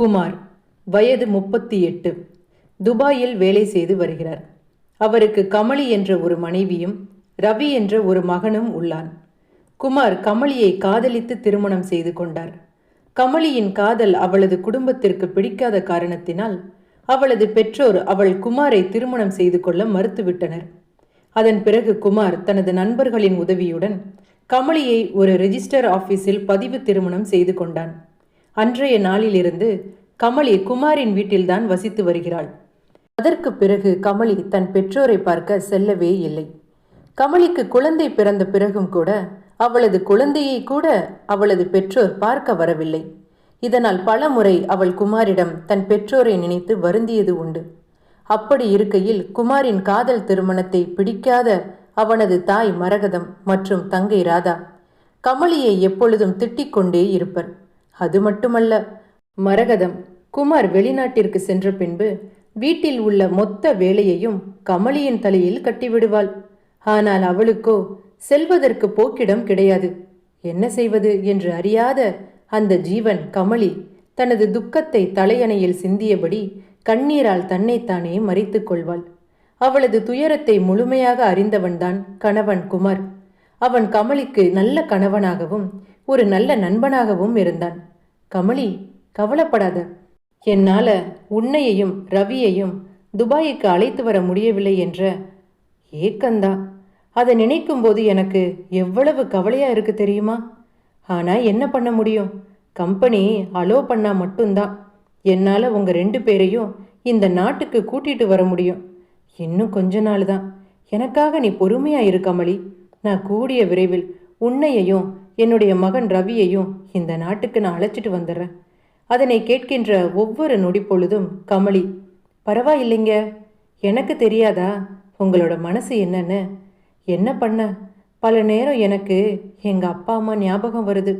குமார் வயது முப்பத்தி எட்டு துபாயில் வேலை செய்து வருகிறார். அவருக்கு கமலி என்ற ஒரு மனைவியும் ரவி என்ற ஒரு மகனும் உள்ளான். குமார் கமலியை காதலித்து திருமணம் செய்து கொண்டார். கமலியின் காதல் அவளது குடும்பத்திற்கு பிடிக்காத காரணத்தினால் அவளது பெற்றோர் அவள் குமாரை திருமணம் செய்து கொள்ள மறுத்துவிட்டனர். அதன் பிறகு குமார் தனது நண்பர்களின் உதவியுடன் கமலியை ஒரு ரெஜிஸ்டர் ஆபீஸில் பதிவு திருமணம் செய்து கொண்டான். அன்றைய நாளிலிருந்து கமலி குமாரின் வீட்டில்தான் வசித்து வருகிறாள். அதற்கு பிறகு கமலி தன் பெற்றோரை பார்க்க செல்லவே இல்லை. கமலிக்கு குழந்தை பிறந்த பிறகும் கூட அவளது குழந்தையை கூட அவளது பெற்றோர் பார்க்க வரவில்லை. இதனால் பல முறை அவள் குமாரிடம் தன் பெற்றோரை நினைத்து வருந்தியது உண்டு. அப்படி இருக்கையில் குமாரின் காதல் திருமணத்தை பிடிக்காத அவனது தாய் மரகதம் மற்றும் தங்கை ராதா கமலியை எப்பொழுதும் திட்டிக் கொண்டே இருப்பர். அது மட்டுமல்ல மரகதம் குமார் வெளிநாட்டிற்கு சென்ற பின்பு வீட்டில் உள்ள மொத்த வேலையையும் கமலியின் தலையில் கட்டிவிடுவாள். ஆனால் அவளுக்கோ செல்வதற்கு போக்கிடம் கிடையாது. என்ன செய்வது என்று அறியாத அந்த ஜீவன் கமலி தனது துக்கத்தை தலையணையில் சிந்தியபடி கண்ணீரால் தன்னைத்தானே மறித்துக் கொள்வாள். அவளது துயரத்தை முழுமையாக அறிந்தவன்தான் கணவன் குமார். அவன் கமலிக்கு நல்ல கணவனாகவும் ஒரு நல்ல நண்பனாகவும் இருந்தான். கமலி கவலைப்படாத. என்னால உன்னையையும் ரவியையும் துபாய்க்கு அழைத்து வர முடியவில்லை என்ற ஏக்கந்தா. அதை நினைக்கும் போது எனக்கு எவ்வளவு கவலையா இருக்கு தெரியுமா? ஆனா என்ன பண்ண முடியும்? கம்பெனி அலோ பண்ணா மட்டும்தான் என்னால உங்க ரெண்டு பேரையும் இந்த நாட்டுக்கு கூட்டிட்டு வர முடியும். இன்னும் கொஞ்ச நாள் தான் எனக்காக நீ பொறுமையா இரு கமலி. நான் கூடிய விரைவில் உன்னையையும் என்னுடைய மகன் ரவியையும் இந்த நாட்டுக்கு நான் அழைச்சிட்டு வந்துடுறேன். அதனை கேட்கின்ற ஒவ்வொரு நொடி பொழுதும் கமலி பரவாயில்லைங்க. எனக்கு தெரியாதா? உங்களோட மனசு என்னன்னு? என்ன பண்ண? பல நேரம் எனக்கு எங்கள் அப்பா அம்மா ஞாபகம் வருது.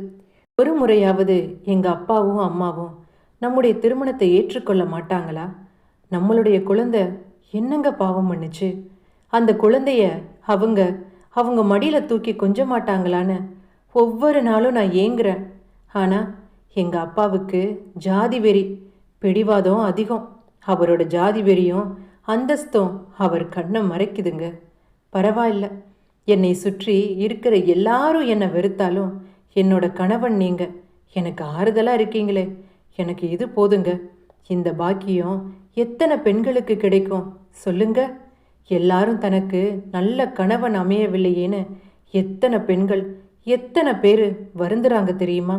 ஒரு முறையாவது எங்கள் அப்பாவும் அம்மாவும் நம்முடைய திருமணத்தை ஏற்றுக்கொள்ள மாட்டாங்களா? நம்மளுடைய குழந்தை என்னங்க பாவம் பண்ணுச்சு? அந்த குழந்தைய அவங்க அவங்க மடியில தூக்கி கொஞ்ச மாட்டாங்களான்னு ஒவ்வொரு நாளும் நான் ஏங்குறேன். ஆனால் எங்கள் அப்பாவுக்கு ஜாதி வெறி பிடிவாதம் அதிகம். அவரோட ஜாதி வெறியும் அந்தஸ்தும் அவர் கண்ணை மறைக்குதுங்க. பரவாயில்ல. என்னை சுற்றி இருக்கிற எல்லாரும் என்னை வெறுத்தாலும் என்னோட கணவன் நீங்க. எனக்கு ஆறுதலாக இருக்கீங்களே. எனக்கு இது போதுங்க. இந்த பாக்கியம் எத்தனை பெண்களுக்கு கிடைக்கும்? சொல்லுங்க. எல்லாரும் தனக்கு நல்ல கணவன் அமையவில்லையேன்னு எத்தனை பெண்கள் எத்தனை பேர் வருந்துறாங்க தெரியுமா?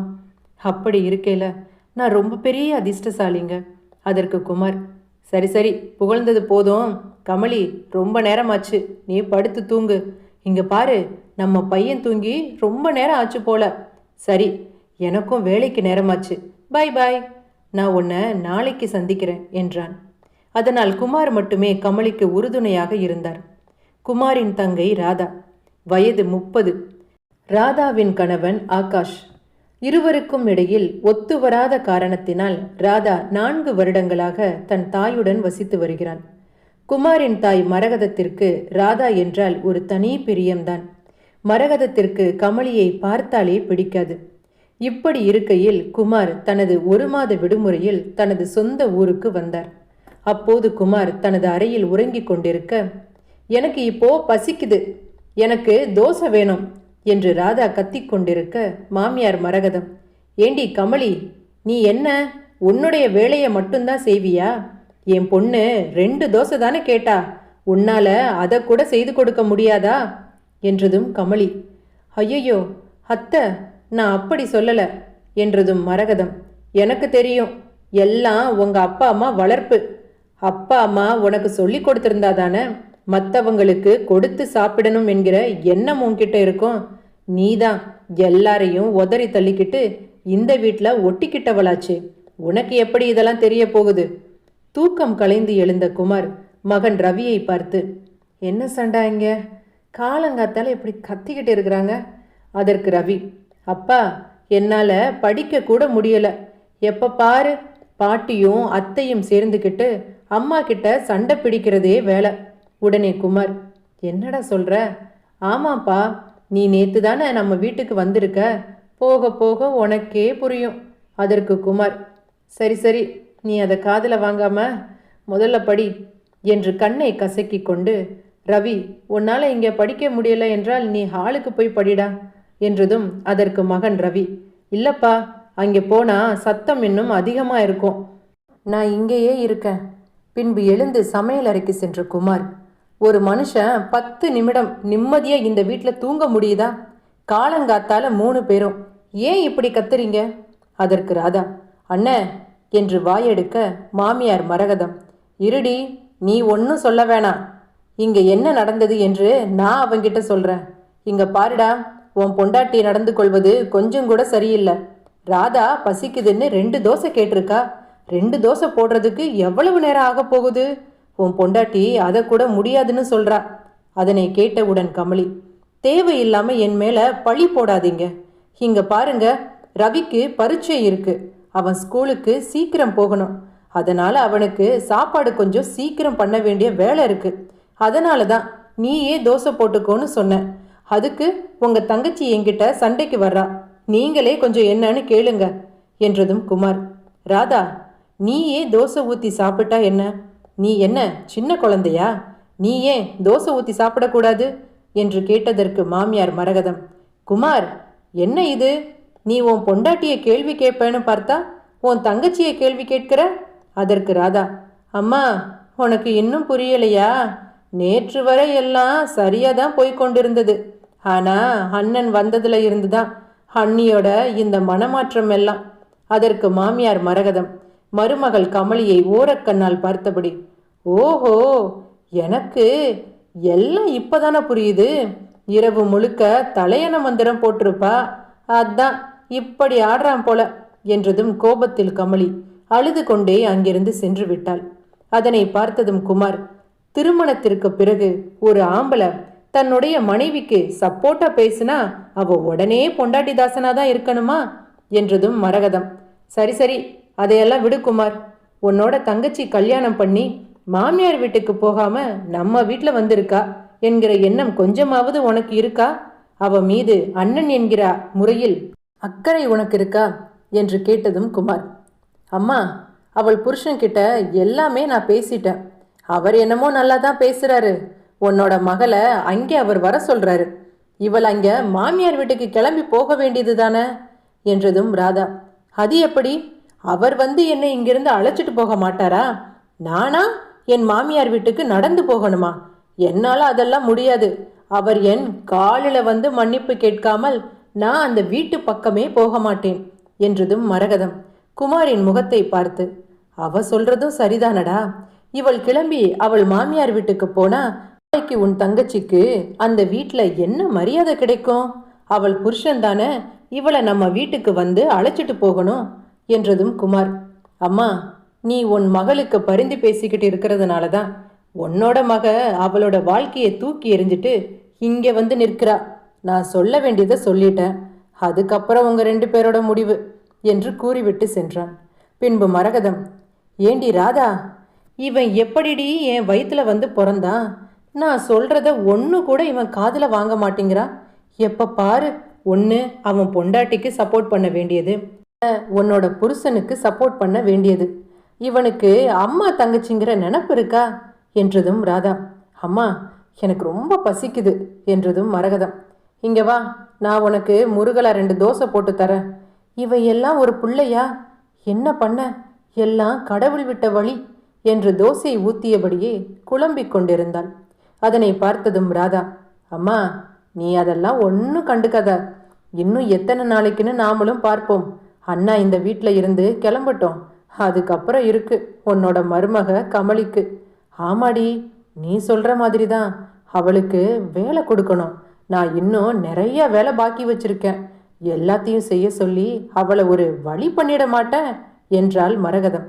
அப்படி இருக்கையில் நான் ரொம்ப பெரிய அதிர்ஷ்டசாலிங்க. அதற்கு குமார் சரி சரி புகழ்ந்தது போதும். கமலி ரொம்ப நேரமாச்சு. நீ படுத்து தூங்கு. இங்கே பாரு நம்ம பையன் தூங்கி ரொம்ப நேரம் ஆச்சு போல. சரி எனக்கும் வேலைக்கு நேரமாச்சு. பை பாய் நான் உன்னை நாளைக்கு சந்திக்கிறேன் என்றான். அதனால் குமார் மட்டுமே கமலிக்கு உறுதுணையாக இருந்தார். குமாரின் தங்கை ராதா. வயது முப்பது. ராதாவின் கணவன் ஆகாஷ். இருவருக்கும் இடையில் ஒத்து வராத காரணத்தினால் ராதா நான்கு வருடங்களாக தன் தாயுடன் வசித்து வருகிறான். குமாரின் தாய் மரகதத்திற்கு ராதா என்றால் ஒரு தனி பிரியம்தான். மரகதத்திற்கு கமலியை பார்த்தாலே பிடிக்காது. இப்படி இருக்கையில் குமார் தனது ஒரு மாத விடுமுறையில் தனது சொந்த ஊருக்கு வந்தார். அப்போது குமார் தனது அறையில் உறங்கிக் கொண்டிருக்க எனக்கு இப்போ பசிக்குது. எனக்கு தோசை வேணும். என்று ராதா கத்திக்கொண்டிருக்க மாமியார் மரகதம். ஏண்டி கமலி நீ என்ன? உன்னுடைய வேலையை மட்டும்தான் செய்வியா? என் பொண்ணு ரெண்டு தோசை தானே கேட்டா. உன்னால அதை கூட செய்து கொடுக்க முடியாதா? என்றதும் கமலி. ஐயையோ அத்தை நான் அப்படி சொல்லல என்றதும் மரகதம். எனக்கு தெரியும் எல்லாம் உங்க அப்பா அம்மா வளர்ப்பு. அப்பா அம்மா உனக்கு சொல்லி கொடுத்திருந்தா தானே? மற்றவங்களுக்கு கொடுத்து சாப்பிடணும் என்கிற எண்ணம் உன்கிட்ட இருக்கும். நீதான் எல்லாரையும் உதறி தள்ளிக்கிட்டு இந்த வீட்டில் ஒட்டிக்கிட்டவளாச்சு. உனக்கு எப்படி இதெல்லாம் தெரிய போகுது? தூக்கம் கலைந்து எழுந்த குமார் மகன் ரவியை பார்த்து என்ன சண்டா இங்க? காலங்காத்தால் இப்படி கத்திக்கிட்டு இருக்கிறாங்க? அதற்கு ரவி அப்பா என்னால் படிக்க கூட முடியல. எப்போ பாரு பாட்டியும் அத்தையும் சேர்ந்துக்கிட்டு அம்மா கிட்ட சண்டை பிடிக்கிறதே வேலை. உடனே குமார் என்னடா சொல்ற? ஆமாப்பா நீ நேத்து தானே நம்ம வீட்டுக்கு வந்திருக்க? போக போக உனக்கே புரியும். அதற்கு குமார் சரி சரி நீ அதை காதில் வாங்காம முதல்ல படி என்று கண்ணை கசக்கி கொண்டு ரவி உன்னால் இங்கே படிக்க முடியல என்றால் நீ ஹாலுக்கு போய் படிடா என்றதும் அதற்கு மகன் ரவி இல்லப்பா அங்கே போனா சத்தம் இன்னும் அதிகமாக இருக்கும். நான் இங்கேயே இருக்கேன். பின்பு எழுந்து சமையல் அறைக்கு சென்ற குமார் ஒரு மனுஷன் பத்து நிமிடம் நிம்மதியாக இந்த வீட்டில் தூங்க முடியுதா? காலங்காத்தால மூணு பேரும். ஏன் இப்படி கத்துறீங்க? அதற்கு ராதா அண்ணே என்று வாயெடுக்க மாமியார் மரகதம். இருடி நீ ஒன்றும் சொல்ல வேணாம். இங்கே என்ன நடந்தது என்று நான் அவங்கிட்ட சொல்கிறேன் இங்கே பாருடா உன் பொண்டாட்டி நடந்து கொள்வது கொஞ்சம் கூட சரியில்லை. ராதா பசிக்குதுன்னு ரெண்டு தோசை கேட்டிருக்கா. ரெண்டு தோசை போடுறதுக்கு எவ்வளவு நேரம் ஆக போகுது? உன் பொண்டாட்டி அதை கூட முடியாதுன்னு சொல்றா. அதனை கேட்டவுடன் கமலி தேவையில்லாம என் மேல பழி போடாதீங்க. இங்க பாருங்க ரவிக்கு பரீட்சை இருக்கு. அவன் ஸ்கூலுக்கு சீக்கிரம் போகணும். அதனால அவனுக்கு சாப்பாடு கொஞ்சம் சீக்கிரம் பண்ண வேண்டிய வேலை இருக்கு. அதனால தான் நீயே தோசை போட்டுக்கோன்னு சொன்ன. அதுக்கு உங்க தங்கச்சி என்கிட்ட சண்டைக்கு வர்றா. நீங்களே கொஞ்சம் என்னன்னு கேளுங்க என்றதும் குமார். ராதா நீயே தோசை ஊத்தி சாப்பிட்டா என்ன? நீ என்ன சின்ன குழந்தையா? நீ ஏன் தோசை ஊற்றி சாப்பிடக்கூடாது? என்று கேட்டதற்கு மாமியார் மரகதம். குமார் என்ன இது? நீ உன் பொண்டாட்டியை கேள்வி கேட்பேன்னு பார்த்தா உன் தங்கச்சியை கேள்வி கேட்கிற? அதற்கு ராதா அம்மா உனக்கு இன்னும் புரியலையா? நேற்று வரை எல்லாம் சரியாக தான் போய் கொண்டிருந்தது. ஆனால் அண்ணன் வந்ததுல இருந்துதான் அண்ணியோட இந்த மனமாற்றம் எல்லாம். அதற்கு மாமியார் மரகதம் மருமகள் கமலியை ஓரக்கண்ணால் பார்த்தபடி ஓஹோ எனக்கு எல்லாம் இப்போதானே புரியுது. இரவு முழுக்க தலையண மந்திரம் போட்டிருப்பா. அதான் இப்படி ஆடுறான் போல என்றதும் கோபத்தில் கமலி அழுது கொண்டே அங்கிருந்து சென்று விட்டாள். அதனை பார்த்ததும் குமார் திருமணத்திற்கு பிறகு ஒரு ஆம்பளை தன்னுடைய மனைவிக்கு சப்போர்ட்டா பேசினா அவ உடனே பொண்டாட்டி தாசனா தான் இருக்கணுமா? என்றதும் மரகதம் சரி சரி அதையெல்லாம் விடு குமார். உன்னோட தங்கச்சி கல்யாணம் பண்ணி மாமியார் வீட்டுக்கு போகாம நம்ம வீட்டில் வந்திருக்கா என்கிற எண்ணம் கொஞ்சமாவது உனக்கு இருக்கா? அவ மீது அண்ணன் என்கிற முறையில் அக்கறை உனக்கு இருக்கா? என்று கேட்டதும் குமார். அம்மா அவள் புருஷன்கிட்ட எல்லாமே நான் பேசிட்டேன். அவர் என்னமோ நல்லா தான் பேசுறாரு. உன்னோட மகளை அங்கே அவர் வர சொல்றாரு. இவள் அங்க மாமியார் வீட்டுக்கு கிளம்பி போக வேண்டியது தானே என்றதும் ராதா. அது எப்படி? அவர் வந்து என்னை இங்கிருந்து அழைச்சிட்டு போக மாட்டாரா? நானா? என் மாமியார் வீட்டுக்கு நடந்து போகணுமா? என்னால் அதெல்லாம் முடியாது. அவர் என் காலில் வந்து மன்னிப்பு கேட்காமல் நான் அந்த வீட்டு பக்கமே போக மாட்டேன் என்றதும் மரகதம். குமாரின் முகத்தை பார்த்து அவ சொல்றதும் சரிதானடா. இவள் கிளம்பி அவள் மாமியார் வீட்டுக்கு போனா நாளைக்கு உன் தங்கச்சிக்கு அந்த வீட்டில் என்ன மரியாதை கிடைக்கும்? அவள் புருஷன் தானே. இவளை நம்ம வீட்டுக்கு வந்து அழைச்சிட்டு போகணும். என்றதும் குமார் அம்மா நீ உன் மகளுக்கு பரிந்து பேசிக்கிட்டு இருக்கிறதுனால தான் உன்னோட மக அவளோட வாழ்க்கையை தூக்கி எறிஞ்சிட்டு இங்கே வந்து நிற்கிறா. நான் சொல்ல வேண்டியதை சொல்லிட்டேன். அதுக்கப்புறம் உங்கள் ரெண்டு பேரோட முடிவு என்று கூறிவிட்டு சென்றான். பின்பு மரகதம் ஏண்டி ராதா இவன் எப்படிடி என் வயிற்றில் வந்து பிறந்தான்? நான் சொல்கிறத ஒன்று கூட இவன் காதில் வாங்க மாட்டேங்கிறான். எப்போ பாரு ஒன்று அவன் பொண்டாட்டிக்கு சப்போர்ட் பண்ண வேண்டியது. உன்னோட புருஷனுக்கு சப்போர்ட் பண்ண வேண்டியது. இவனுக்கு அம்மா தங்கச்சிங்கிற நினப்பு இருக்கா? என்றதும் ராதா. அம்மா எனக்கு ரொம்ப பசிக்குது என்றதும் மரகதம். இங்க வா நான் உனக்கு முருகலா ரெண்டு தோசை போட்டு தரேன். இவை எல்லாம் ஒரு பிள்ளையா? என்ன பண்ண? எல்லாம் கடவுள் விட்ட வழி என்று தோசை ஊத்தியபடியே குழம்பிக் கொண்டிருந்தாள். அதனை பார்த்ததும் ராதா அம்மா நீ அதெல்லாம் ஒன்றும் கண்டுக்காத. இன்னும் எத்தனை நாளைக்குன்னு நாமளும் பார்ப்போம். அண்ணா இந்த வீட்டில் இருந்து கிளம்பட்டோம். அதுக்கப்புறம் இருக்கு உன்னோட மருமக கமலிக்கு. ஆமாடி நீ சொல்கிற மாதிரி தான் அவளுக்கு வேலை கொடுக்கணும். நான் இன்னும் நிறைய வேலை பாக்கி வச்சிருக்கேன். எல்லாத்தையும் செய்ய சொல்லி அவளை ஒரு வழி பண்ணிட மாட்டேன் என்றாள் மரகதம்.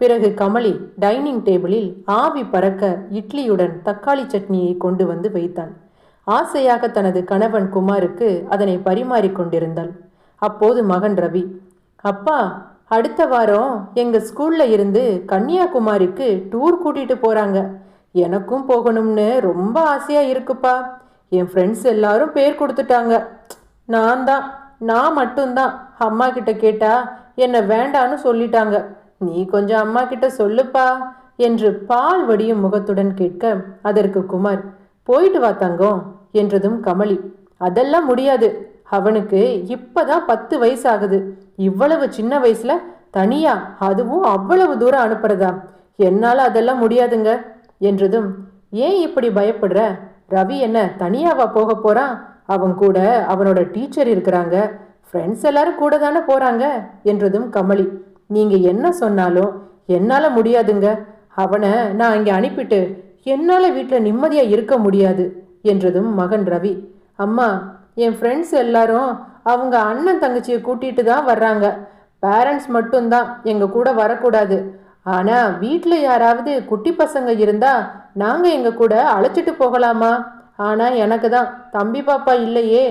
பிறகு கமலி டைனிங் டேபிளில் ஆவி பறக்க இட்லியுடன் தக்காளி சட்னியை கொண்டு வந்து வைத்தாள். ஆசையாக தனது கணவன் குமாருக்கு அதனை பரிமாறிக் கொண்டிருந்தாள் அப்போது மகன் ரவி அப்பா அடுத்த வாரம் எங்க ஸ்கூல்ல இருந்து கன்னியாகுமரிக்கு டூர் கூட்டிட்டு போறாங்க. எனக்கும் போகணும்னு ரொம்ப ஆசையா இருக்குப்பா. என் ஃப்ரெண்ட்ஸ் எல்லாரும் பேர் கொடுத்துட்டாங்க. நான் தான் நான் மட்டும்தான். அம்மா கிட்ட கேட்டா என்னை வேண்டான்னு சொல்லிட்டாங்க. நீ கொஞ்சம் அம்மா கிட்ட சொல்லுப்பா என்று பால் வடியும் முகத்துடன் கேட்க அதற்கு குமார் போயிட்டு வா தங்கம் என்றதும் கமலி அதெல்லாம் முடியாது. அவனுக்கு இப்பதான் பத்து வயசு ஆகுது இவ்வளவு சின்ன வயசுல தனியா அதுவும் அவ்வளவு தூரம் அனுப்புறதா? என்னால் அதெல்லாம் முடியாதுங்க என்றதும் ஏன் இப்படி பயப்படுற? ரவி என்ன தனியாவா போக போறான்? அவன் கூட அவனோட டீச்சர் இருக்கிறாங்க. ஃப்ரெண்ட்ஸ் எல்லாரும் கூட தானே போறாங்க? என்றதும் கமலி நீங்க என்ன சொன்னாலும் என்னால முடியாதுங்க. அவனை நான் இங்கே அனுப்பிட்டு என்னால் வீட்டில் நிம்மதியாக இருக்க முடியாது என்றதும் மகன் ரவி அம்மா என் ஃப்ரெண்ட்ஸ் எல்லாரும் அவங்க அண்ணன் தங்கச்சியை கூட்டிட்டு தான் வர்றாங்க. பேரண்ட்ஸ் மட்டும்தான் எங்கள் கூட வரக்கூடாது. ஆனால் வீட்டில் யாராவது குட்டி பசங்க இருந்தால் நாங்கள் எங்கள் கூட அழைச்சிட்டு போகலாமா? ஆனால் எனக்கு தான் தம்பி பாப்பா இல்லையே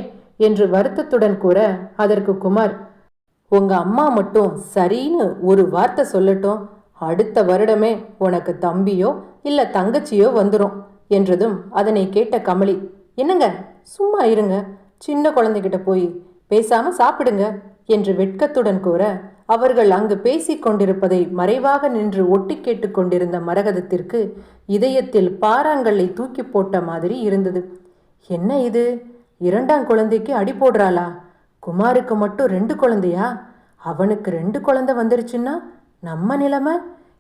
என்று வருத்தத்துடன் கூற அதற்கு குமார் உங்கள் அம்மா மட்டும் சரின்னு ஒரு வார்த்தை சொல்லட்டும். அடுத்த வருடமே உனக்கு தம்பியோ இல்லை தங்கச்சியோ வந்துடும் என்றதும் அதனை கேட்ட கமலி என்னங்க சும்மா இருங்க. சின்ன குழந்தைகிட்ட போய் பேசாம சாப்பிடுங்க என்று வெட்கத்துடன் கூற அவர்கள் அங்கு பேசிக் கொண்டிருப்பதை மறைவாக நின்று ஒட்டி கேட்டுக்கொண்டிருந்த மரகதத்திற்கு இதயத்தில் பாறாங்கல்லை தூக்கி போட்ட மாதிரி இருந்தது. என்ன இது? இரண்டாம் குழந்தைக்கு அடி போடுறாளா? குமாருக்கு மட்டும் ரெண்டு குழந்தையா? அவனுக்கு ரெண்டு குழந்தை வந்துருச்சுன்னா நம்ம நிலைமை?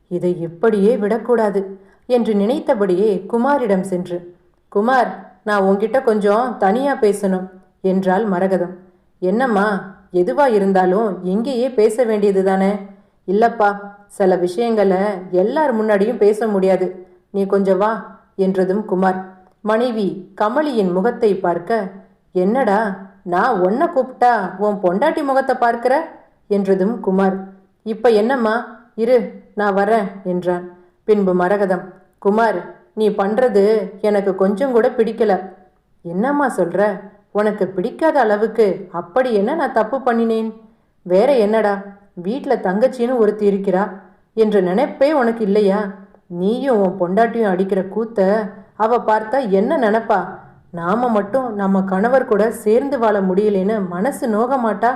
இதை எப்படியே விடக்கூடாது என்று நினைத்தபடியே குமாரிடம் சென்று குமார் நான் உன்கிட்ட கொஞ்சம் தனியா பேசணும் என்றாள் மரகதம். என்னம்மா எதுவா இருந்தாலும் இங்கேயே பேச வேண்டியது தானே? இல்லப்பா சில விஷயங்களை எல்லார் முன்னாடியும் பேச முடியாது. நீ கொஞ்சம் வா என்றதும் குமார். மனைவி கமலியின் முகத்தை பார்க்க என்னடா நான் ஒன்ன கூப்பிட்டா உன் பொண்டாட்டி முகத்தை பார்க்கிற? என்றதும் குமார். இப்ப என்னம்மா? இரு நான் வரேன் என்றான். பின்பு மரகதம் குமார் நீ பண்றது எனக்கு கொஞ்சம் கூட பிடிக்கல. என்னம்மா சொல்ற? உனக்கு பிடிக்காத அளவுக்கு அப்படி என்ன நான் தப்பு பண்ணினேன்? வேற என்னடா? வீட்டில் தங்கச்சின்னு ஒருத்தி இருக்கிறா. என்ற நினைப்பே உனக்கு இல்லையா? நீயும் உன் பொண்டாட்டியும் அடிக்கிற கூத்த அவ பார்த்தா என்ன நினப்பா? நாம மட்டும் நம்ம கணவர் கூட சேர்ந்து வாழ முடியலேன்னு மனசு நோக மாட்டா?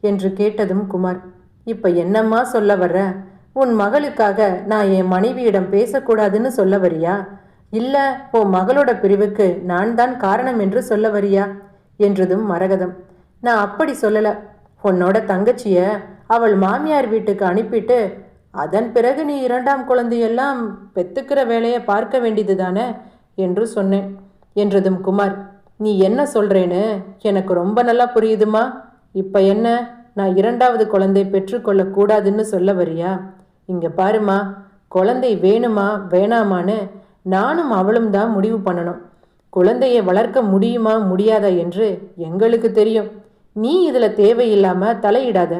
என்று கேட்டதும் குமார். இப்ப என்னம்மா சொல்ல வர்ற? உன் மகளுக்காக நான் என் மனைவியிடம் பேசக்கூடாதுன்னு சொல்ல வரியா? இல்ல உன் மகளோட பிரிவுக்கு நான் தான் காரணம் என்று சொல்ல வரியா? என்றதும் மரகதம். நான் அப்படி சொல்லல. உன்னோட தங்கச்சிய அவள் மாமியார் வீட்டுக்கு அனுப்பிட்டு அதன் பிறகு நீ இரண்டாம் குழந்தையெல்லாம் பெத்துக்கிற வேலையை பார்க்க வேண்டியது தானே என்று சொன்னேன். என்றதும் குமார் நீ என்ன சொல்றேன்னு எனக்கு ரொம்ப நல்லா புரியுதுமா. இப்ப என்ன? நான் இரண்டாவது குழந்தை பெற்றுக்கொள்ள கூடாதுன்னு சொல்ல வரியா? இங்க பாருமா குழந்தை வேணுமா வேணாமான்னு நானும் அவளும் தான் முடிவு பண்ணணும். குழந்தையை வளர்க்க முடியுமா முடியாதா என்று எங்களுக்கு தெரியும். நீ இதில் தேவையில்லாம தலையிடாத.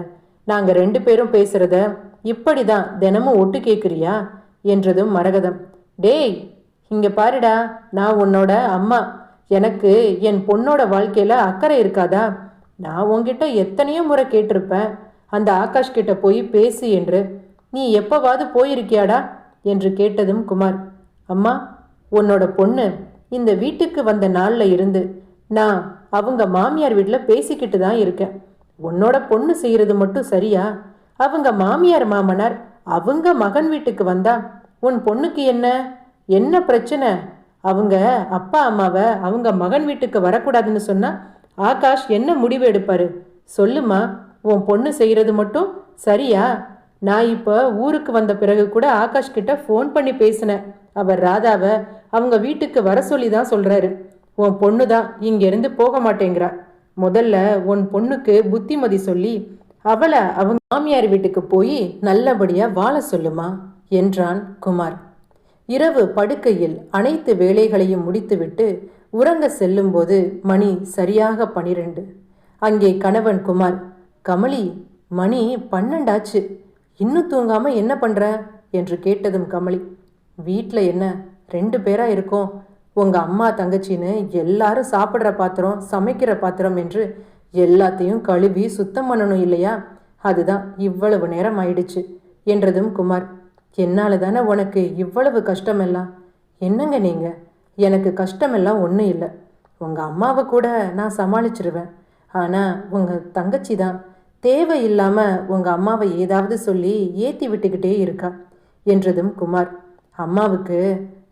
நாங்கள் ரெண்டு பேரும் பேசுறத இப்படிதான் தினமும் ஒட்டு கேட்குறியா என்றதும் மரகதம். டேய் இங்கே பாருடா நான் உன்னோட அம்மா. எனக்கு என் பொண்ணோட வாழ்க்கையில் அக்கறை இருக்காதா? நான் உன்கிட்ட எத்தனையோ முறை கேட்டிருப்பேன். அந்த ஆகாஷ் கிட்ட போய் பேசு என்று. நீ எப்போவாவது போயிருக்கியாடா? என்று கேட்டதும் குமார். அம்மா உன்னோட பொண்ணு இந்த வீட்டுக்கு வந்த நாள்ல இருந்து நான் அவங்க மாமியார் வீட்டில் பேசிக்கிட்டு தான் இருக்கேன். உன்னோட பொண்ணு செய்கிறது மட்டும் சரியா? அவங்க மாமியார் மாமனார் அவங்க மகன் வீட்டுக்கு வந்தா உன் பொண்ணுக்கு என்ன? என்ன பிரச்சனை? அவங்க அப்பா அம்மாவை அவங்க மகன் வீட்டுக்கு வரக்கூடாதுன்னு சொன்னா ஆகாஷ் என்ன முடிவு எடுப்பாரு? சொல்லுமா உன் பொண்ணு செய்கிறது மட்டும் சரியா? நான் இப்போ ஊருக்கு வந்த பிறகு கூட ஆகாஷ் கிட்ட ஃபோன் பண்ணி பேசினேன். அவர் ராதாவை அவங்க வீட்டுக்கு வர சொல்லி தான் சொல்கிறாரு உன் பொண்ணு தான் இங்கேருந்து போக மாட்டேங்கிறா. முதல்ல உன் பொண்ணுக்கு புத்திமதி சொல்லி அவளை அவங்க மாமியார் வீட்டுக்கு போய் நல்லபடியாக வாழ சொல்லுமா? என்றான் குமார். இரவு படுக்கையில் அனைத்து வேலைகளையும் முடித்துவிட்டு உறங்க செல்லும்போது மணி சரியாக பனிரெண்டு. அங்கே கணவன் குமார் கமலி மணி பன்னெண்டாச்சு. இன்னும் தூங்காம என்ன பண்ற? என்று கேட்டதும் கமலி வீட்டில் என்ன? ரெண்டு பேராக இருக்கோம். உங்கள் அம்மா தங்கச்சின்னு எல்லாரும் சாப்பிட்ற பாத்திரம் சமைக்கிற பாத்திரம் என்று எல்லாத்தையும் கழுவி சுத்தம் பண்ணணும் இல்லையா? அதுதான் இவ்வளவு நேரம் ஆயிடுச்சு என்றதும் குமார். என்னால் தானே உனக்கு இவ்வளவு கஷ்டமெல்லாம்? என்னங்க நீங்கள் எனக்கு கஷ்டமெல்லாம் ஒன்றும் இல்லை. உங்கள் அம்மாவை கூட நான் சமாளிச்சிருவேன். ஆனால் உங்கள் தங்கச்சி தான். தேவை இல்லாமல் உங்கள் அம்மாவை ஏதாவது சொல்லி ஏற்றி விட்டுக்கிட்டே இருக்கா என்றதும் குமார். அம்மாவுக்கு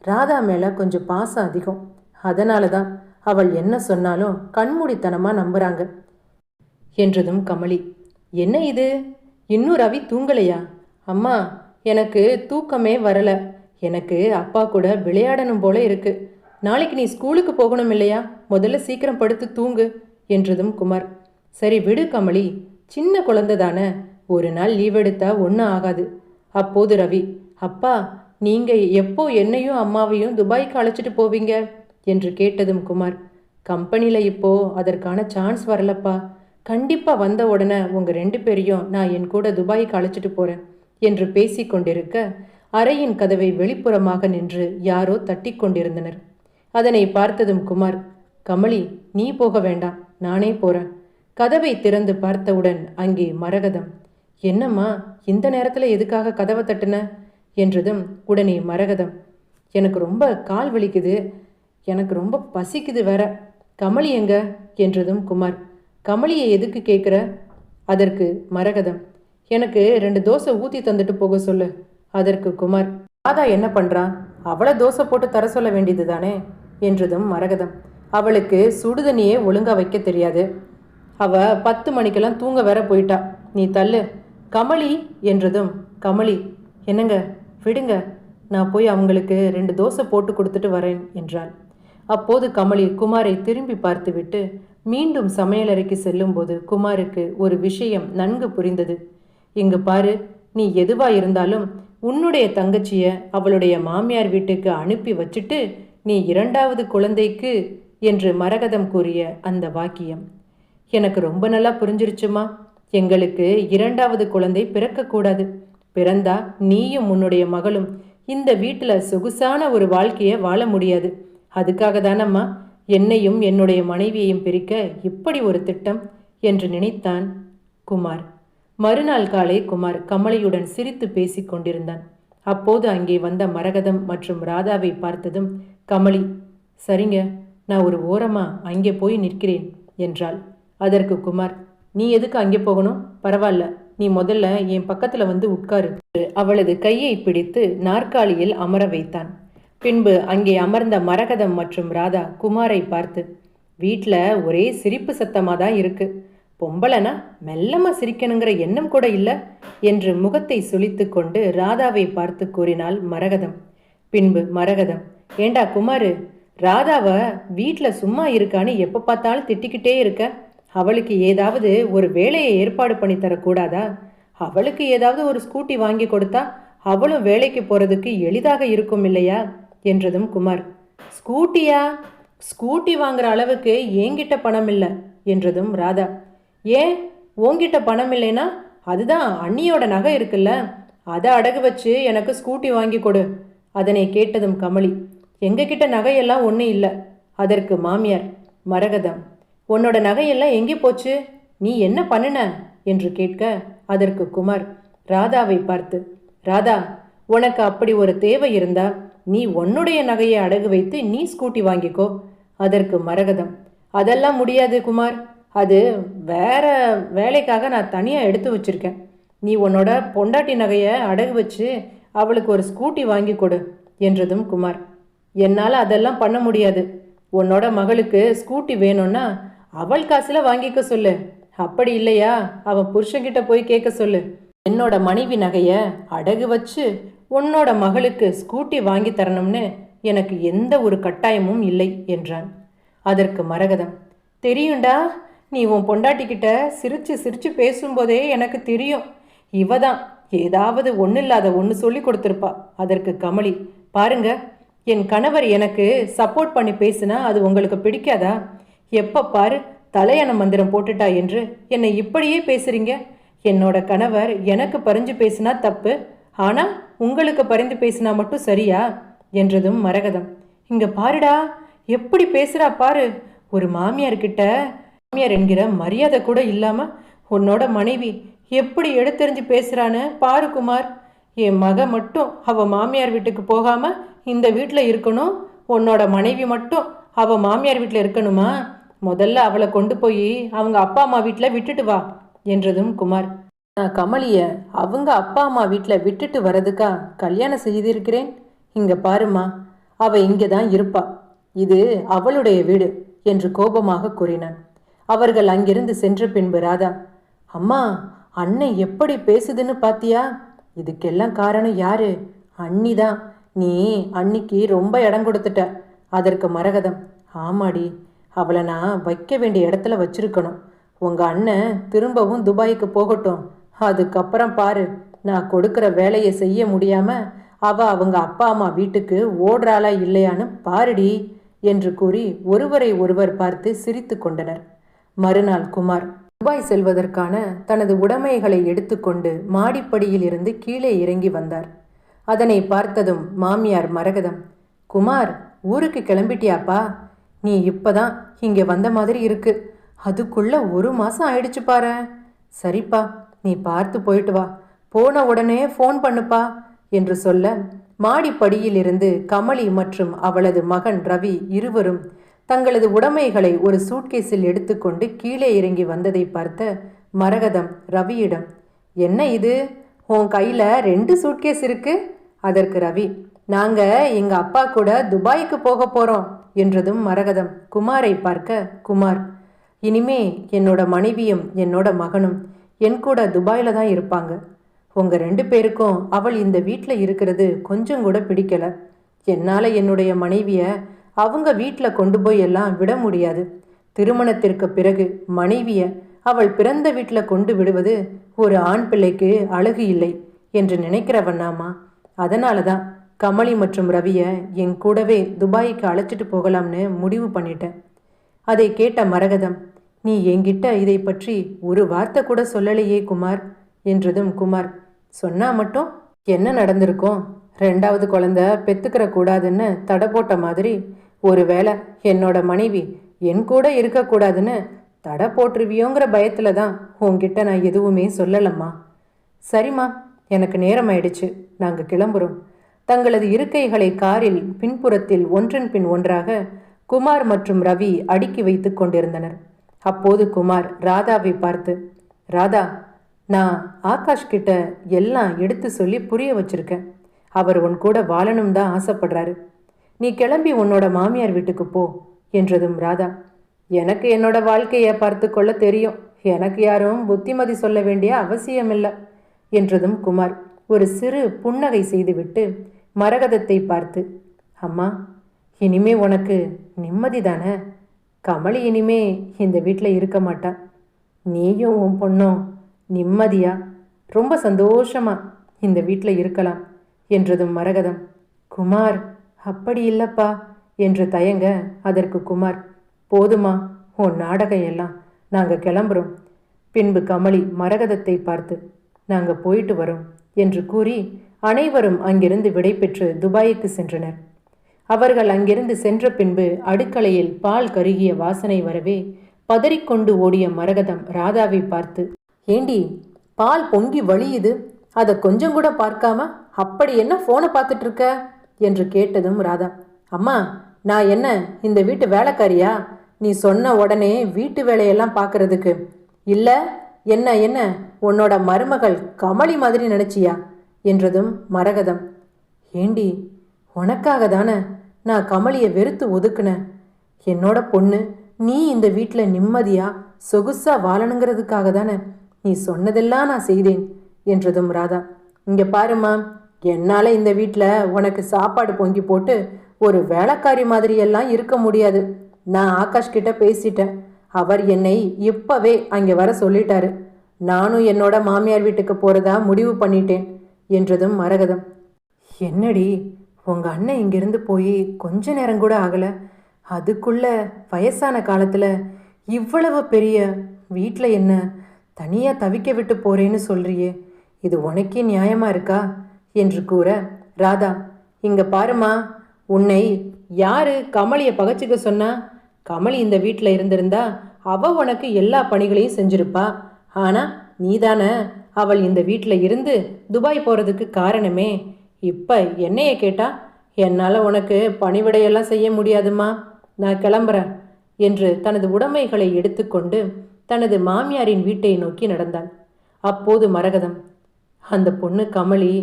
ராதா மேலே கொஞ்சம் பாசம் அதிகம். அதனால தான் அவள் என்ன சொன்னாலும் கண்மூடித்தனமாக நம்புகிறாங்க என்றதும் கமலி என்ன இது? இன்னும் ரவி தூங்கலையா? அம்மா எனக்கு தூக்கமே வரல. எனக்கு அப்பா கூட விளையாடணும் போல இருக்கு. நாளைக்கு நீ ஸ்கூலுக்கு போகணும் இல்லையா? முதல்ல சீக்கிரம் படுத்து தூங்கு என்றதும் குமார். சரி விடு கமலி சின்ன குழந்தை தானே. ஒரு நாள் லீவ் எடுத்தா ஒன்றும் ஆகாது. அப்போது ரவி அப்பா நீங்கள் எப்போ என்னையும் அம்மாவையும் துபாய்க்கு அழைச்சிட்டு போவீங்க? என்று கேட்டதும் குமார் கம்பெனியில் இப்போ அதற்கான சான்ஸ் வரலப்பா. கண்டிப்பாக வந்த உடனே உங்கள் ரெண்டு பேரையும் நான் என் கூட துபாய்க்கு அழைச்சிட்டு போகிறேன் என்று பேசி கொண்டிருக்க அறையின் கதவை வெளிப்புறமாக நின்று யாரோ தட்டி கொண்டிருந்தனர். அதனை பார்த்ததும் குமார் கமலி நீ போக வேண்டாம். நானே போகிறேன் கதவை திறந்து பார்த்தவுடன் அங்கே மரகதம் என்னம்மா இந்த நேரத்தில் எதுக்காக கதவை தட்டுன? என்றதும் உடனே மரகதம் எனக்கு ரொம்ப கால் வலிக்குது எனக்கு ரொம்ப பசிக்குது வேற. கமலி எங்க? என்றதும் குமார் கமலியை எதுக்கு கேட்குற அதற்கு மரகதம் எனக்கு ரெண்டு தோசை ஊற்றி தந்துட்டு போக சொல்லு. அதற்கு குமார் ராதா என்ன பண்ணுறான் அவளை தோசை போட்டு தர சொல்ல வேண்டியது தானே என்றதும் மரகதம் அவளுக்கு சுடுதண்ணியே ஒழுங்காக வைக்க தெரியாது. அவ பத்து மணிக்கெல்லாம் தூங்க வேற போயிட்டா. நீ தள்ளு. கமலி? என்றதும் கமலி என்னங்க? விடுங்க நான் போய் அவங்களுக்கு ரெண்டு தோசை போட்டு கொடுத்துட்டு வரேன் என்றாள். அப்போது கமலி குமாரை திரும்பி பார்த்துவிட்டு மீண்டும் சமையலறைக்கு செல்லும்போது குமாருக்கு ஒரு விஷயம் நன்கு புரிந்தது. இங்கு பாரு நீ எதுவா இருந்தாலும் உன்னுடைய தங்கச்சிய அவளுடைய மாமியார் வீட்டுக்கு அனுப்பி வச்சுட்டு நீ இரண்டாவது குழந்தைக்கு என்று மரகதம் கூறிய அந்த வாக்கியம். எனக்கு ரொம்ப நல்லா புரிஞ்சிருச்சுமா. எங்களுக்கு இரண்டாவது குழந்தை பிறக்கக்கூடாது. பிறந்தா நீயும் உன்னுடைய மகளும். இந்த வீட்டில் சொகுசான ஒரு வாழ்க்கையை வாழ முடியாது. அதுக்காக தானம்மா என்னையும் என்னுடைய மனைவியையும் பிரிக்க இப்படி ஒரு திட்டம்? என்று நினைத்தான் குமார். மறுநாள் காலை குமார் கமலையுடன் சிரித்து பேசிக் கொண்டிருந்தான். அப்போது அங்கே வந்த மரகதம் மற்றும் ராதாவை பார்த்ததும் கமலி சரிங்க நான் ஒரு ஓரமா அங்கே போய் நிற்கிறேன் என்றாள். அதற்கு குமார் நீ எதுக்கு அங்கே போகணும்? பரவாயில்ல. நீ முதல்ல என் பக்கத்துல வந்து உட்காரு. அவளது கையை பிடித்து நாற்காலியில் அமர வைத்தான். பின்பு அங்கே அமர்ந்த மரகதம் மற்றும் ராதா குமாரை பார்த்து வீட்டில் ஒரே சிரிப்பு சத்தமாக தான் இருக்கு. பொம்பளைனா? மெல்லமா சிரிக்கணுங்கிற எண்ணம் கூட இல்லை? என்று முகத்தை சுழித்து கொண்டு ராதாவை பார்த்து கூறினாள் மரகதம். பின்பு மரகதம் ஏண்டா குமாரு ராதாவை வீட்டில் சும்மா இருக்கான்னு எப்போ பார்த்தாலும் திட்டிக்கிட்டே இருக்க? அவளுக்கு ஏதாவது ஒரு வேலையை ஏற்பாடு பண்ணி தரக்கூடாதா? அவளுக்கு ஏதாவது ஒரு ஸ்கூட்டி வாங்கி கொடுத்தா அவளும் வேலைக்கு போறதுக்கு எளிதாக இருக்கும் இல்லையா? என்றதும் குமார். ஸ்கூட்டியா? ஸ்கூட்டி வாங்குற அளவுக்கு என்கிட்ட பணம் இல்லை என்றதும் ராதா. ஏன்? உன்கிட்ட பணம் இல்லைன்னா அதுதான் அண்ணியோட நகை இருக்குல்ல அதை அடகு வச்சு எனக்கு ஸ்கூட்டி வாங்கி கொடு அதனை கேட்டதும் கமலி. எங்ககிட்ட நகையெல்லாம் ஒன்றும் இல்லை அதற்கு மாமியார் மரகதம். உன்னோட நகையெல்லாம் எங்கே போச்சு? நீ என்ன பண்ணுன? என்று கேட்க அதற்கு குமார் ராதாவை பார்த்து ராதா உனக்கு அப்படி ஒரு தேவை இருந்தா நீ உன்னுடைய நகையை அடகு வைத்து நீ ஸ்கூட்டி வாங்கிக்கோ. அதற்கு மரகதம் அதெல்லாம் முடியாது குமார். அது வேற வேலைக்காக நான் தனியாக எடுத்து வச்சிருக்கேன். நீ உன்னோட பொண்டாட்டி நகையை அடகு வச்சு அவளுக்கு ஒரு ஸ்கூட்டி வாங்கி கொடு என்றதும் குமார் என்னால் அதெல்லாம் பண்ண முடியாது. உன்னோட மகளுக்கு ஸ்கூட்டி வேணும்னா அவள் காசில் வாங்கிக்க சொல்லு. அப்படி இல்லையா? அவன் புருஷன்கிட்ட போய் கேட்க சொல்லு. என்னோட மனைவி நகைய அடகு வச்சு உன்னோட மகளுக்கு ஸ்கூட்டி வாங்கி தரணும்னு எனக்கு எந்த ஒரு கட்டாயமும் இல்லை என்றான். அதற்கு மரகதம் தெரியும்டா நீ உன் பொண்டாட்டிக்கிட்ட சிரிச்சு சிரிச்சு பேசும்போதே எனக்கு தெரியும். இவ தான் ஏதாவது ஒன்றும் இல்லாத ஒன்று சொல்லி கொடுத்துருப்பா. அதற்கு கமலி பாருங்க என் கணவர் எனக்கு சப்போர்ட் பண்ணி பேசுனா அது உங்களுக்கு பிடிக்காதா? எப்போ பாரு தலையண மந்திரம் போட்டுட்டா என்று என்னை இப்படியே பேசுறீங்க? என்னோட கணவர் எனக்கு பறிஞ்சு பேசினா தப்பு ஆனால் உங்களுக்கு பரிந்து பேசினா மட்டும் சரியா? என்றதும் மரகதம். இங்க பாருடா எப்படி பேசுறா பாரு. ஒரு மாமியார்கிட்ட மாமியார் என்கிற மரியாதை கூட இல்லாம உன்னோட மனைவி எப்படி எடுத்தெறிஞ்சு பேசுறான்னு பாரு குமார். என் மக மட்டும் அவ மாமியார் வீட்டுக்கு போகாம இந்த வீட்டில் இருக்கணும் உன்னோட மனைவி மட்டும் அவ மாமியார் வீட்டில் இருக்கணுமா? முதல்ல அவளை கொண்டு போய் அவங்க அப்பா அம்மா வீட்டில் விட்டுட்டு வா என்றதும் குமார். நான் கமலிய அவங்க அப்பா அம்மா வீட்டில் விட்டுட்டு வரதுக்கா கல்யாணம் செய்திருக்கிறேன்? இங்க பாருமா அவ இங்கே தான் இருப்பா. இது அவளுடைய வீடு என்று கோபமாக கூறினான். அவர்கள் அங்கிருந்து சென்ற பின்பு ராதா அம்மா அண்ணன் எப்படி பேசுதுன்னு பாத்தியா? இதுக்கெல்லாம் காரணம் யாரு? அண்ணி தான் நீ அன்னிக்கு ரொம்ப இடம் கொடுத்துட்ட. அதற்கு மரகதம் ஆமாடி அவளை நான் வைக்க வேண்டிய இடத்துல வச்சிருக்கணும். உங்கள் அண்ணன் திரும்பவும் துபாய்க்கு போகட்டும். அதுக்கப்புறம் பாரு நான் கொடுக்குற வேலையை செய்ய முடியாமல் அவ அவங்க அப்பா அம்மா வீட்டுக்கு ஓடுறாளா இல்லையான்னு பாருடி என்று கூறி ஒருவரை ஒருவர் பார்த்து சிரித்து கொண்டனர். மறுநாள் குமார் துபாய் செல்வதற்கான தனது உடைமைகளை எடுத்துக்கொண்டு மாடிப்படியில் இருந்து கீழே இறங்கி வந்தார். அதனை பார்த்ததும் மாமியார் மரகதம் குமார் ஊருக்கு கிளம்பிட்டியாப்பா? நீ இப்பதான் இங்கே வந்த மாதிரி இருக்கு. அதுக்குள்ள ஒரு மாசம் ஆயிடுச்சு பாரு. சரிப்பா நீ பார்த்து போயிட்டு வா. போன உடனே ஃபோன் பண்ணுப்பா என்று சொல்ல மாடிப்படியிலிருந்து கமலி மற்றும் அவளது மகன் ரவி இருவரும் தங்களது உடைமைகளை ஒரு சூட்கேஸில் எடுத்துக்கொண்டு கீழே இறங்கி வந்ததை பார்த்த மரகதம் ரவியிடம் என்ன இது? உன் கையில் ரெண்டு சூட்கேஸ் இருக்கு? அதற்கு ரவி நாங்கள் எங்கள் அப்பா கூட துபாய்க்கு போக போகிறோம் என்றதும் மரகதம். குமாரை பார்க்க குமார் இனிமே என்னோட மனைவியும் என்னோட மகனும் என் கூட துபாயில தான் இருப்பாங்க. உங்க ரெண்டு பேருக்கும் அவள் இந்த வீட்டில் இருக்கிறது கொஞ்சம் கூட பிடிக்கல. என்னால் என்னுடைய மனைவிய அவங்க வீட்டில் கொண்டு போய் எல்லாம் விட முடியாது. திருமணத்திற்கு பிறகு மனைவிய அவள் பிறந்த வீட்டில் கொண்டு விடுவது ஒரு ஆண் பிள்ளைக்கு அழகு இல்லை என்று நினைக்கிறவண்ணாமா அதனால தான் கமலி மற்றும் ரவியை என் கூடவே துபாய்க்கு அழைச்சிட்டு போகலாம்னு முடிவு பண்ணிட்டேன். அதை கேட்ட மரகதம் நீ என்கிட்ட இதை பற்றி ஒரு வார்த்தை கூட சொல்லலையே குமார் என்றதும் குமார் சொன்னா மட்டும் என்ன நடந்திருக்கும்? ரெண்டாவது குழந்தை பெத்துக்கிற கூடாதுன்னு தடை போட்ட மாதிரி ஒருவேளை என்னோட மனைவி என் கூட இருக்கக்கூடாதுன்னு தடை போட்டுருவியோங்கிற பயத்துல தான் உன்கிட்ட நான் எதுவுமே சொல்லலம்மா. சரிம்மா எனக்கு நேரம் ஆயிடுச்சு. நாங்கள் கிளம்புறோம். தங்களது இருக்கைகளை காரில் பின்புறத்தில் ஒன்றன் பின் ஒன்றாக குமார் மற்றும் ரவி அடுக்கி வைத்துக் கொண்டிருந்தனர். அப்போது குமார் ராதாவை பார்த்து ராதா நான் ஆகாஷ் கிட்ட எல்லாம் எடுத்து சொல்லி புரிய வச்சிருக்கேன். அவர் உன் கூட வாழணும் தான் ஆசைப்படுறாரு. நீ கிளம்பி உன்னோட மாமியார் வீட்டுக்கு போ என்றதும் ராதா. எனக்கு என்னோட வாழ்க்கையை பார்த்து கொள்ள தெரியும். எனக்கு யாரும் புத்திமதி சொல்ல வேண்டிய அவசியமில்லை என்றதும் குமார் ஒரு சிறு புன்னகை செய்துவிட்டு மரகதத்தை பார்த்து அம்மா இனிமே உனக்கு நிம்மதி தானே? கமலி இனிமே இந்த வீட்டில் இருக்க மாட்டா. நீயும் உன் பொண்ணும் நிம்மதியா? ரொம்ப சந்தோஷமா இந்த வீட்டில் இருக்கலாம் என்றதும் மரகதம். குமார் அப்படி இல்லப்பா என்று தயங்க அதற்கு குமார். போதுமா உன் நாடகம் எல்லாம் நாங்கள் கிளம்புறோம். பின்பு கமலி மரகதத்தை பார்த்து நாங்கள் போயிட்டு வரோம் என்று கூறி அனைவரும் அங்கிருந்து விடைபெற்று துபாய்க்கு சென்றனர். அவர்கள் அங்கிருந்து சென்ற பின்பு அடுக்கலையில் பால் கருகிய வாசனை வரவே பதறிக்கொண்டு ஓடிய மரகதம் ராதாவை பார்த்து ஏண்டி பால் பொங்கி வழியுது. அதை கொஞ்சம் கூட பார்க்காம அப்படி என்ன ஃபோனை பார்த்துட்டு இருக்க என்று கேட்டதும் ராதா அம்மா நான் என்ன இந்த வீட்டு வேலைக்காரியா? நீ சொன்ன உடனே வீட்டு வேலையெல்லாம் பார்க்கறதுக்கு. இல்லை என்ன என்ன? உன்னோட மருமகள் கமலி மாதிரி நினைச்சியா? என்றதும் மரகதம். ஏண்டி உனக்காக தானே நான் கமலியை வெறுத்து ஒதுக்குனேன் என்னோட பொண்ணு நீ இந்த வீட்டில் நிம்மதியா சொகுசா வாழணுங்கிறதுக்காக தானே நீ சொன்னதெல்லாம் நான் செய்தேன் என்றதும் ராதா. இங்க பாருமா என்னால் இந்த வீட்டில் உனக்கு சாப்பாடு பொங்கி போட்டு ஒரு வேலைக்காரி மாதிரியெல்லாம் இருக்க முடியாது. நான் ஆகாஷ் கிட்ட பேசிட்டேன். அவர் என்னை இப்பவே அங்கே வர சொல்லிட்டாரு. நானும் என்னோட மாமியார் வீட்டுக்கு போகிறதா முடிவு பண்ணிட்டேன். என்றதும் மரகதம். என்னடி உங்க அண்ணன் இங்கிருந்து போய் கொஞ்ச நேரம் கூட ஆகல. அதுக்குள்ள வயசான காலத்துல இவ்வளவு பெரிய வீட்டில் என்ன தனியா தவிக்க விட்டு போறேன்னு சொல்றியே. இது உனக்கே நியாயமா இருக்கா? என்று கூற ராதா இங்க பாருமா உன்னை யாரு கமலியை பகச்சுக்க சொன்னா கமலி இந்த வீட்டில் இருந்திருந்தா அவ உனக்கு எல்லா பணிகளையும் செஞ்சிருப்பா. ஆனா நீதானே அவள் இந்த வீட்டில் இருந்து துபாய் போகிறதுக்கு காரணமே? இப்போ என்னைய கேட்டா என்னால் உனக்கு பணிவிடையெல்லாம் செய்ய முடியாதுமா நான் கிளம்புறேன். என்று தனது உடைமைகளை எடுத்துக்கொண்டு தனது மாமியாரின் வீட்டை நோக்கி நடந்தாள். அப்போது மரகதம் அந்த பொண்ணு கமலி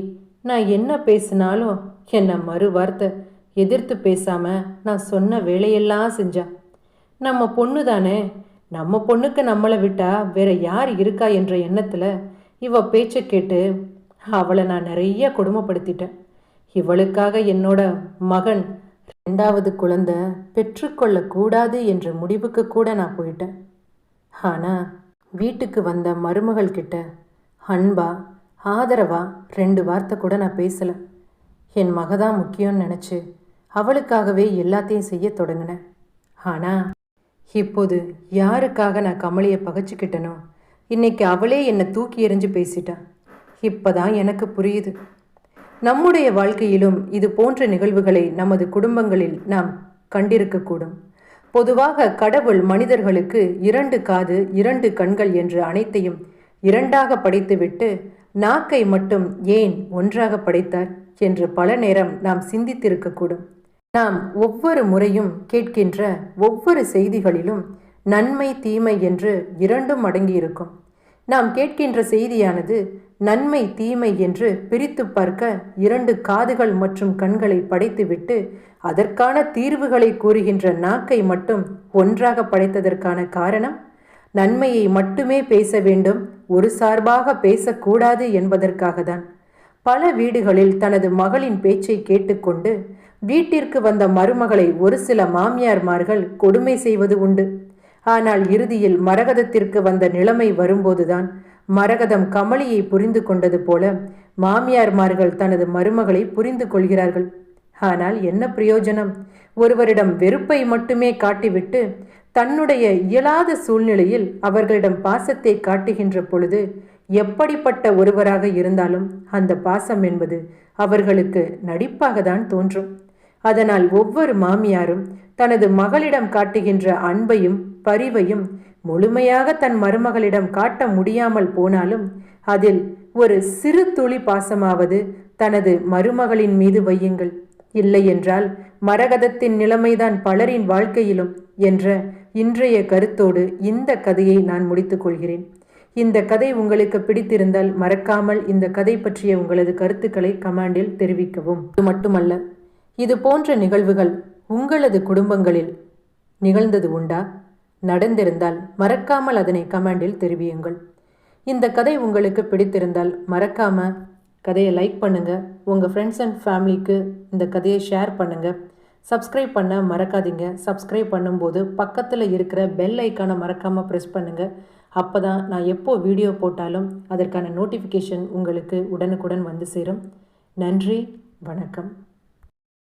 நான் என்ன பேசினாலும் என்னை மறு வார்த்தை எதிர்த்து பேசாம நான் சொன்ன வேலையெல்லாம் செஞ்சா. நம்ம பொண்ணு தானே நம்ம பொண்ணுக்கு நம்மளை விட்டா வேற யார் இருக்கா? என்ற எண்ணத்தில் இவ பேச்சை கேட்டு அவளை நான் நிறைய கொடுமைப்படுத்திட்டேன். இவளுக்காக என்னோட மகன் ரெண்டாவது குழந்தை பெற்றுக்கொள்ளக்கூடாது என்ற முடிவுக்கு கூட நான் போயிட்டேன். ஆனால் வீட்டுக்கு வந்த மருமகள் கிட்ட அன்பா ஆதரவா ரெண்டு வார்த்தை கூட நான் பேசலை. என் மக தான் முக்கியம்னு நினச்சி அவளுக்காகவே எல்லாத்தையும் செய்ய தொடங்கினேன். ஆனா இப்போது யாருக்காக நான் கமலியை பகைச்சிக்கிட்டனோ இன்னைக்கு அவளே என்னை தூக்கி எறிஞ்சு பேசிட்டா. இப்பதான் எனக்கு புரியுது. நம்முடைய வாழ்க்கையிலும் இது போன்ற நிகழ்வுகளை நமது குடும்பங்களில் நாம் கண்டிருக்கக்கூடும். பொதுவாக கடவுள் மனிதர்களுக்கு இரண்டு காது இரண்டு கண்கள் என்று அனைத்தையும் இரண்டாக படைத்துவிட்டு நாக்கை மட்டும் ஏன் ஒன்றாக படைத்தார் என்று பல நேரம் நாம் சிந்தித்திருக்கக்கூடும். நாம் ஒவ்வொரு முறையும் கேட்கின்ற ஒவ்வொரு செய்திகளிலும் நன்மை தீமை என்று இரண்டும் அடங்கியிருக்கும். நாம் கேட்கின்ற செய்தியானது நன்மை தீமை என்று பிரித்து பார்க்க இரண்டு காதுகள் மற்றும் கண்களை படைத்துவிட்டு அதற்கான தீர்வுகளை கூறுகின்ற நாக்கை மட்டும் ஒன்றாக படைத்ததற்கான காரணம் நன்மையை மட்டுமே பேச வேண்டும் ஒரு சார்பாக பேசக்கூடாது என்பதற்காக தான் பல வீடுகளில் தனது மகளின் பேச்சை கேட்டுக்கொண்டு வீட்டிற்கு வந்த மருமகளை ஒரு சில மாமியார்மார்கள் கொடுமை செய்வது உண்டு. ஆனால் இறுதியில் மரகதத்திற்கு வந்த நிலைமை வரும்போதுதான் மரகதம் கமலியை புரிந்து கொண்டது போல மாமியார்மார்கள் தனது மருமகளை புரிந்து கொள்கிறார்கள். ஆனால் என்ன பிரயோஜனம்? ஒருவரிடம் வெறுப்பை மட்டுமே காட்டிவிட்டு தன்னுடைய இயலாத சூழ்நிலையில் அவர்களிடம் பாசத்தை காட்டுகின்ற பொழுது எப்படிப்பட்ட ஒருவராக இருந்தாலும் அந்த பாசம் என்பது அவர்களுக்கு நடிப்பாக தான் தோன்றும். அதனால் ஒவ்வொரு மாமியாரும் தனது மகளிடம் காட்டுகின்ற அன்பையும் பரிவையும் முழுமையாக தன் மருமகளிடம் காட்ட முடியாமல் போனாலும் அதில் ஒரு சிறு துளி பாசமாவது தனது மருமகளின் மீது வையுங்கள். இல்லை என்றால் மரகதத்தின் நிலைமைதான் பலரின் வாழ்க்கையிலும் என்ற இன்றைய கருத்தோடு இந்த கதையை நான் முடித்துக் கொள்கிறேன். இந்த கதை உங்களுக்கு பிடித்திருந்தால் மறக்காமல் இந்த கதை பற்றிய உங்களது கருத்துக்களை கமாண்டில் தெரிவிக்கவும். இது மட்டுமல்ல இது போன்ற நிகழ்வுகள் உங்களது குடும்பங்களில் நிகழ்ந்தது உண்டா? நடந்திருந்தால் மறக்காமல் அதனை கமெண்டில் தெரிவியுங்கள். இந்த கதை உங்களுக்கு பிடித்திருந்தால் மறக்காம கதையை லைக் பண்ணுங்க. உங்கள் ஃப்ரெண்ட்ஸ் அண்ட் ஃபேமிலிக்கு இந்த கதையை ஷேர் பண்ணுங்க. சப்ஸ்கிரைப் பண்ண மறக்காதீங்க. சப்ஸ்கிரைப் பண்ணும்போது பக்கத்தில் இருக்கிற பெல் ஐக்கானை மறக்காமல் ப்ரெஸ் பண்ணுங்கள் அப்போ தான் நான் எப்போ வீடியோ போட்டாலும் அதற்கான நோட்டிஃபிகேஷன் உங்களுக்கு உடனுக்குடன் வந்து சேரும். நன்றி வணக்கம்.